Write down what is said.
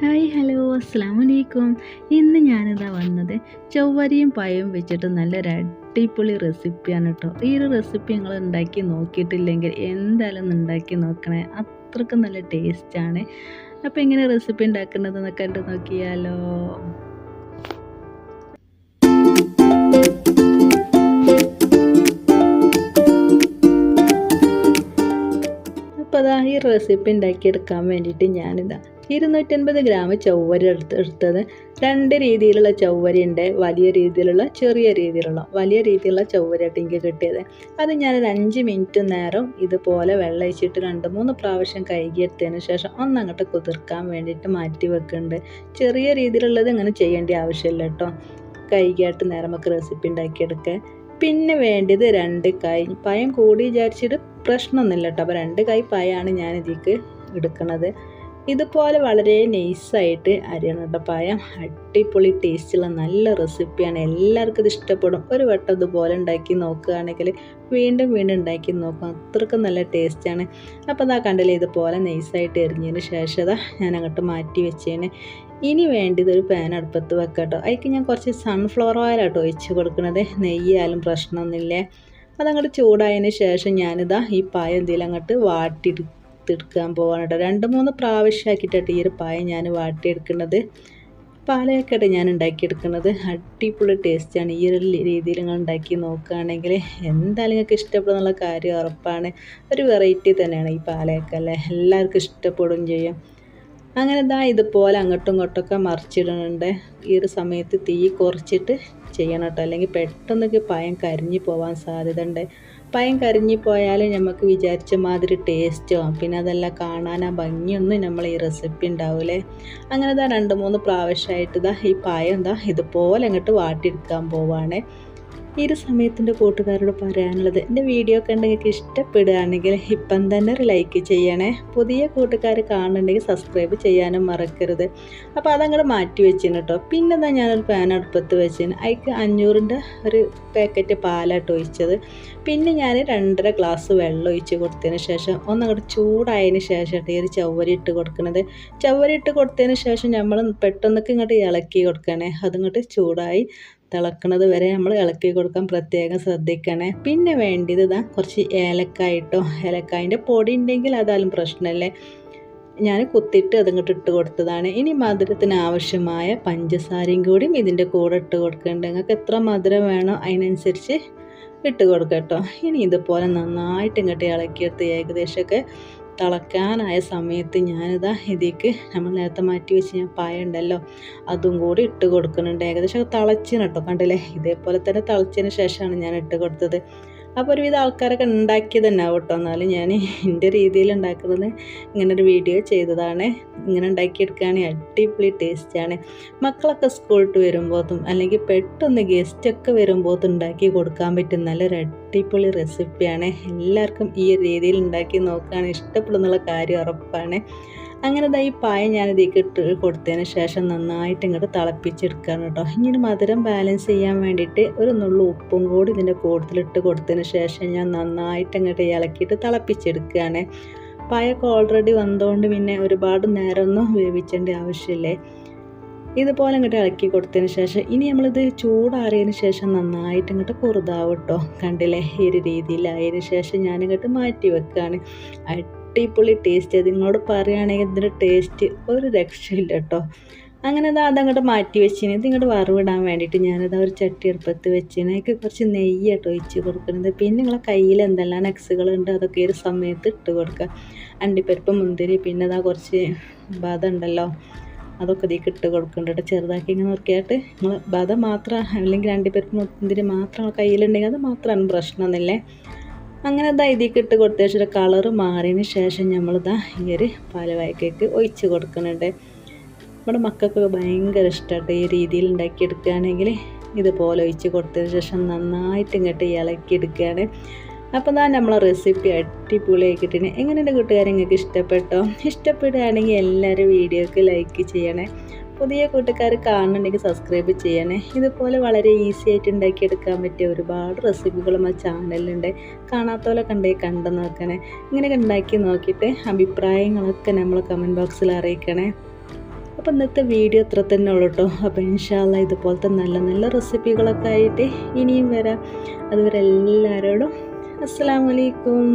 Hi hello അസ്സാം വലൈക്കും ഇന്ന് ഞാനിതാ വന്നത് ചൊവ്വരിയും പഴവും വെച്ചിട്ട് നല്ലൊരു അടിപൊളി റെസിപ്പിയാണ് കേട്ടോ ഈ ഒരു റെസിപ്പി നിങ്ങൾ ഉണ്ടാക്കി നോക്കിയിട്ടില്ലെങ്കിൽ എന്തായാലും ഉണ്ടാക്കി നോക്കണേ. അത്രയ്ക്ക് നല്ല ടേസ്റ്റാണ് അപ്പോൾ എങ്ങനെ റെസിപ്പി ഉണ്ടാക്കുന്നതെന്ന് കണ്ടു നോക്കിയാലോ. റെസിപ്പി ഉണ്ടാക്കിയെടുക്കാൻ വേണ്ടിയിട്ട് ഞാനിതാ ഇരുന്നൂറ്റൻപത് ഗ്രാം ചൊവ്വര എടുത്ത് എടുത്തത്. രണ്ട് രീതിയിലുള്ള ചൊവ്വരയുണ്ട് വലിയ രീതിയിലുള്ള ചെറിയ രീതിയിലുള്ള. വലിയ രീതിയിലുള്ള ചൊവ്വരിയായിട്ട് എനിക്ക് കിട്ടിയത്. അത് ഞാനൊരു അഞ്ച് മിനിറ്റ് നേരം ഇതുപോലെ വെള്ളം ഒഴിച്ചിട്ട് രണ്ട് മൂന്ന് പ്രാവശ്യം കഴുകിയെടുത്തതിന് ശേഷം ഒന്നങ്ങോട്ട് കുതിർക്കാൻ വേണ്ടിയിട്ട് മാറ്റി വെക്കുന്നുണ്ട്. ചെറിയ രീതിയിലുള്ളത് ഇങ്ങനെ ചെയ്യേണ്ട ആവശ്യമില്ല കേട്ടോ. കഴുകിയായിട്ട് നേരം നമുക്ക് റെസിപ്പി ഉണ്ടാക്കിയെടുക്കുക പിന്നെ വേണ്ടത് രണ്ട് കായ് പയം കൂടി വിചാരിച്ചിട്ട് പ്രശ്നമൊന്നുമില്ല കേട്ടോ അപ്പോൾ രണ്ട് പയാണ് ഞാൻ ഇതിലേക്ക് എടുക്കുന്നത് ഇതുപോലെ വളരെ നൈസായിട്ട് അരിയണം കേട്ടോ. പായ അടിപൊളി ടേസ്റ്റുള്ള നല്ല റെസിപ്പിയാണ്. എല്ലാവർക്കും ഇത് ഇഷ്ടപ്പെടും. ഒരു വട്ടം ഇതുപോലെ ഉണ്ടാക്കി നോക്കുകയാണെങ്കിൽ വീണ്ടും വീണ്ടും ഉണ്ടാക്കി നോക്കും. അത്രക്കും നല്ല ടേസ്റ്റാണ്. അപ്പോൾ അതാ കണ്ടില്ലേ ഇതുപോലെ നൈസായിട്ട് എറിഞ്ഞതിന് ശേഷം അതാ ഞാൻ അങ്ങോട്ട് മാറ്റി വെച്ചേന്. ഇനി വേണ്ടത് ഒരു പാൻ അടുപ്പത്ത് വെക്കാം കേട്ടോ. അതിലേക്ക് ഞാൻ കുറച്ച് സൺഫ്ലവർ ഓയിലാട്ടോ ഒഴിച്ച് കൊടുക്കുന്നത് നെയ്യായാലും പ്രശ്നമൊന്നുമില്ലേ. അതങ്ങോട്ട് ചൂടായതിന് ശേഷം ഞാനിതാ ഈ പായ എന്തെങ്കിലും അങ്ങോട്ട് വാട്ടിയെടുത്തെടുക്കാൻ പോവാണ് കേട്ടോ രണ്ട് മൂന്ന് പ്രാവശ്യമാക്കിയിട്ടാണ് ഈ ഒരു പായ ഞാൻ വാട്ടിയെടുക്കുന്നത് പാലയൊക്കെ ഞാൻ ഉണ്ടാക്കിയെടുക്കുന്നത് അടിപൊളി ടേസ്റ്റാണ്. ഈ ഒരു രീതിയിൽ നിങ്ങൾ ഉണ്ടാക്കി നോക്കുകയാണെങ്കിൽ എന്തായാലും നിങ്ങൾക്ക് ഇഷ്ടപ്പെടുന്നുള്ള കാര്യം ഉറപ്പാണ്. ഒരു വെറൈറ്റി തന്നെയാണ് ഈ പാലയൊക്കെ അല്ലേ? എല്ലാവർക്കും ഇഷ്ടപ്പെടുകയും ചെയ്യും. അങ്ങനെ ഇതാ ഇതുപോലെ അങ്ങോട്ടും ഇങ്ങോട്ടൊക്കെ മറിച്ചിടുന്നുണ്ട്. ഈ ഒരു സമയത്ത് തീ കുറച്ചിട്ട് ചെയ്യണം കേട്ടോ അല്ലെങ്കിൽ പെട്ടെന്നൊക്കെ പയം കരിഞ്ഞു പോകാൻ സാധ്യത ഉണ്ട് പയം കരിഞ്ഞു പോയാൽ നമുക്ക് വിചാരിച്ച മാതിരി ടേസ്റ്റോ പിന്നെ അതെല്ലാം കാണാൻ ആ ഭംഗിയൊന്നും നമ്മൾ ഈ റെസിപ്പി ഉണ്ടാവില്ലേ അങ്ങനെ ഇതാ രണ്ട് മൂന്ന് പ്രാവശ്യമായിട്ട് ഇതാ ഈ പായം എന്താ ഇതുപോലെ അങ്ങോട്ട് വാട്ടിയെടുക്കാൻ പോവാണ്. ഈ ഒരു സമയത്തിന്റെ കൂട്ടുകാരോട് പറയാനുള്ളത് എന്റെ വീഡിയോ കണ്ട് നിങ്ങൾക്ക് ഇഷ്ടപ്പെടുകയാണെങ്കിൽ ഇപ്പം തന്നെ ഒരു ലൈക്ക് ചെയ്യണേ. പുതിയ കൂട്ടുകാർ കാണുന്നുണ്ടെങ്കിൽ സബ്സ്ക്രൈബ് ചെയ്യാനും മറക്കരുത്. അപ്പോൾ അതങ്ങോട്ട് മാറ്റി വെച്ചിന് കേട്ടോ. പിന്നെ എന്താ ഞാനൊരു പാൻ അടുപ്പത്ത് വെച്ചിന്. അതിക്ക് അഞ്ഞൂറിന്റെ ഒരു പാക്കറ്റ് പാലാട്ട് ഒഴിച്ചത്. പിന്നെ ഞാൻ രണ്ടര ഗ്ലാസ് വെള്ളം ഒഴിച്ച് കൊടുത്തതിന് ശേഷം ഒന്നങ്ങോട്ട് ചൂടായതിന് ശേഷം ഈ ഒരു ചവ്വരി ഇട്ട് കൊടുക്കുന്നത് ചവ്വരി ഇട്ട് കൊടുത്തതിന് ശേഷം നമ്മൾ പെട്ടെന്നൊക്കെ ഇങ്ങോട്ട് ഇളക്കി കൊടുക്കണേ. അതിങ്ങോട്ട് ചൂടായി. തിളക്കണത് വരെ നമ്മൾ ഇളക്കി കൊടുക്കാൻ പ്രത്യേകം ശ്രദ്ധിക്കണേ. പിന്നെ വേണ്ടത് ഇതാ കുറച്ച് ഏലക്കായിട്ടോ ഏലക്കായന്റെ പൊടി ഉണ്ടെങ്കിൽ അതാലും പ്രശ്നമല്ലേ? ഞാൻ കുത്തിയിട്ട് അതിങ്ങോട്ട് ഇട്ട് കൊടുത്തതാണ്. ഇനി മധുരത്തിന് ആവശ്യമായ പഞ്ചസാരയും കൂടിയും ഇതിന്റെ കൂടെ ഇട്ട് കൊടുക്കുന്നുണ്ട് നിങ്ങൾക്ക് എത്ര മധുരം വേണോ അതിനനുസരിച്ച് ഇട്ട് കൊടുക്കുക കേട്ടോ. ഇനി ഇതുപോലെ നന്നായിട്ട് ഇങ്ങോട്ട് ഇളക്കിയെടുത്ത് ഏകദേശമൊക്കെ തിളക്കാനായ സമയത്ത് ഞാനിതാ ഇതിലേക്ക് നമ്മൾ നേരത്തെ മാറ്റി വെച്ച് ഞാൻ പായ ഉണ്ടല്ലോ അതും കൂടി ഇട്ട് കൊടുക്കുന്നുണ്ട്. ഏകദേശം തിളച്ചിന് കേട്ടോ കണ്ടില്ലേ? ഇതേപോലെ തന്നെ തിളച്ചതിന് ശേഷമാണ് ഞാൻ ഇട്ട് കൊടുത്തത്. അപ്പോൾ ഒരുവിധ ആൾക്കാരൊക്കെ ഉണ്ടാക്കിയത് തന്നെ ആവട്ടോ എന്നാലും ഞാൻ എന്റെ രീതിയിൽ ഉണ്ടാക്കുന്നത് ഇങ്ങനെ ഒരു വീഡിയോ ചെയ്തതാണ്. ഇങ്ങനെ ഉണ്ടാക്കിയെടുക്കുകയാണെങ്കിൽ അടിപൊളി ടേസ്റ്റാണ് മക്കളൊക്കെ സ്കൂളിട്ട് വരുമ്പോഴത്തും അല്ലെങ്കിൽ പെട്ടെന്ന് ഗസ്റ്റൊക്കെ വരുമ്പോഴത്തും ഉണ്ടാക്കി കൊടുക്കാൻ പറ്റും നല്ലൊരു അടിപൊളി റെസിപ്പിയാണ് എല്ലാവർക്കും ഈ രീതിയിൽ ഉണ്ടാക്കി നോക്കുകയാണെങ്കിൽ ഇഷ്ടപ്പെടുന്നുള്ള കാര്യം ഉറപ്പാണ്. അങ്ങനെ ദാ ഈ പായ ഞാൻ ഇതിലേക്ക് ഇട്ട് കൊടുത്തതിന് ശേഷം നന്നായിട്ട് ഇങ്ങോട്ട് തിളപ്പിച്ചെടുക്കുകയാണ് കേട്ടോ. ഇനി മധുരം ബാലൻസ് ചെയ്യാൻ വേണ്ടിയിട്ട് ഒരു നുള്ളു ഉപ്പും കൂടി ഇതിന്റെ കൂടുതലിട്ട് കൊടുത്തതിന് ശേഷം ഞാൻ നന്നായിട്ട് ഇങ്ങോട്ട് ഇളക്കിയിട്ട് തിളപ്പിച്ചെടുക്കുകയാണ്. പായൊക്കെ ഓൾറെഡി വന്നതുകൊണ്ട് പിന്നെ ഒരുപാട് നേരമൊന്നും വേവിച്ചേണ്ട ആവശ്യമില്ലേ? ഇതുപോലെ ഇങ്ങോട്ട് ഇളക്കി കൊടുത്തതിന് ശേഷം ഇനി നമ്മളിത് ചൂടാറിയതിന് ശേഷം നന്നായിട്ട് ഇങ്ങോട്ട് കുറുതാവും കേട്ടോ. കണ്ടില്ലേ? ഈ ഒരു രീതിയിലായതിന് ശേഷം ഞാനിങ്ങോട്ട് മാറ്റി വെക്കുകയാണ്. അടിപൊളി ടേസ്റ്റ് നിങ്ങളോട് പറയുകയാണെങ്കിൽ ഇതിന്റെ ടേസ്റ്റ് ഒരു രക്ഷയില്ല കേട്ടോ. അങ്ങനെ അത് അതങ്ങോട്ട് മാറ്റി വെച്ചിന്. ഇത് ഇങ്ങോട്ട് വറവിടാൻ വേണ്ടിയിട്ട് ഞാനത് ഒരു ചട്ടി എടുപ്പത്ത് വെച്ചിന്. അതിക്ക് കുറച്ച് നെയ്യ് കേട്ടോ ഒഴിച്ച് കൊടുക്കുന്നത്. പിന്നെ നിങ്ങളെ കയ്യിൽ എന്തെല്ലാം നെക്സുകളുണ്ട് അതൊക്കെ ഒരു സമയത്ത് ഇട്ട് കൊടുക്കുക. അണ്ടിപ്പരിപ്പ് മുന്തിരി പിന്നെ അതാ കുറച്ച് ബാധ ഉണ്ടല്ലോ. അതൊക്കെ ഇതിലേക്ക് ഇട്ട് കൊടുക്കുന്നുണ്ട് ചെറുതാക്കി ഇങ്ങനെ നോക്കിയായിട്ട് നിങ്ങൾ ബാധ മാത്രം അല്ലെങ്കിൽ അണ്ടിപ്പരിപ്പ് മുന്തിരി മാത്രം കയ്യിലുണ്ടെങ്കിൽ അത് മാത്രമാണ് പ്രശ്നമൊന്നുമില്ലേ അങ്ങനെ ഇതാ ഇതിലേക്ക് ഇട്ട് കൊടുത്ത. ശേഷം കളറ് മാറിയതിന് ശേഷം നമ്മളിതാ ഈ ഒരു പാലവായ്ക്കേക്ക് ഒഴിച്ച് കൊടുക്കുന്നുണ്ട്. നമ്മുടെ മക്കൾക്കൊക്കെ ഭയങ്കര ഇഷ്ടമായിട്ട് ഈ രീതിയിൽ ഉണ്ടാക്കിയെടുക്കുകയാണെങ്കിൽ ഇതുപോലെ ഒഴിച്ച് കൊടുത്തതിന് ശേഷം നന്നായിട്ട് ഇങ്ങോട്ട് ഇളക്കിയെടുക്കുകയാണ് അപ്പോൾ ഞാൻ നമ്മളെ റെസിപ്പി അടിപൊളിയാക്കിയിട്ടുണ്ട്. എങ്ങനെയുണ്ട് കൂട്ടുകാരെ? നിങ്ങൾക്ക് ഇഷ്ടപ്പെട്ടോ? ഇഷ്ടപ്പെടുകയാണെങ്കിൽ എല്ലാവരും വീഡിയോക്ക് ലൈക്ക് ചെയ്യണേ. പുതിയ കൂട്ടുകാർ കാണുന്നുണ്ടെങ്കിൽ സബ്സ്ക്രൈബ് ചെയ്യണേ. ഇതുപോലെ വളരെ ഈസി ആയിട്ട് ഉണ്ടാക്കിയെടുക്കാൻ പറ്റിയ ഒരുപാട് റെസിപ്പികളും ആ ചാനലിലുണ്ട് കാണാത്തോലെ കണ്ടേ കണ്ടു നോക്കണേ. ഇങ്ങനെയൊക്കെ ഉണ്ടാക്കി നോക്കിയിട്ട് അഭിപ്രായങ്ങളൊക്കെ നമ്മൾ കമന്റ് ബോക്സിൽ അറിയിക്കണേ. അപ്പോൾ ഇന്നത്തെ വീഡിയോ ഇത്ര തന്നെ ഉള്ളൂ കേട്ടോ അപ്പോൾ ഇൻഷാല്ല ഇതുപോലത്തെ നല്ല നല്ല റെസിപ്പികളൊക്കെ ആയിട്ട് ഇനിയും വരാം. അതുവരെ എല്ലാവരോടും അസ്സാം വലൈക്കും